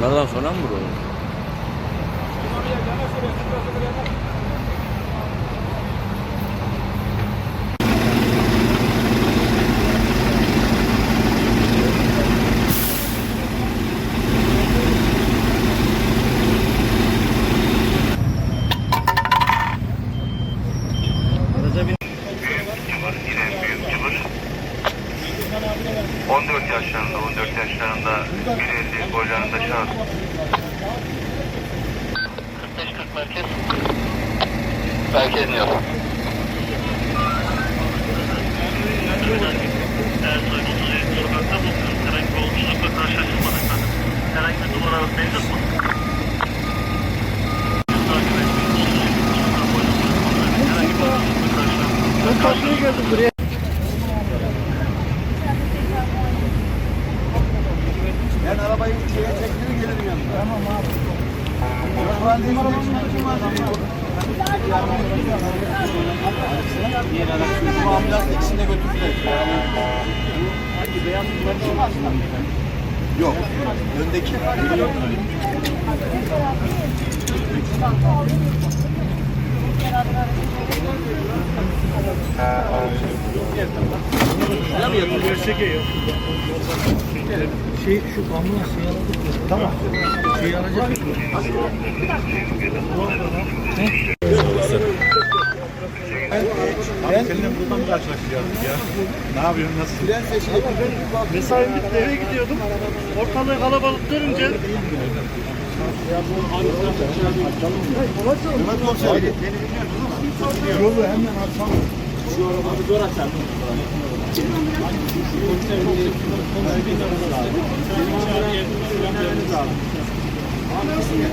Bunlardan sonra mı bu? Araca bin. 14 yaşlarında, 14 yaşlarında 1.50 boylarında şahıs. 45-40 merkez. Merkez yok. Ersoy 37 sokakta bulunuyoruz. Herhangi bir olumsuzlukla karşılaşılmadık. Herhangi bir numaranız mevcut mu? Takip etmeyin. Herhangi bir olumsuzlukla karşılaşılmadık. Ben arabayı şeye çektirir gelirim yanına. Tamam abi. Yok. Öndeki. Şey şu ambulans şeyi aldık ya. Tamam. Şeyi alacak mısın? Ben Seninle buradan karşılaşacağız ya. Ne yapıyorsun? Nasılsın? tren seçilip Mesai bitti eve gidiyordum. Ortalığı kalabalık görünce Mehmet Komiser. Yolu hemen açalım. Şu arabayı zor açalım. Komiser Anasını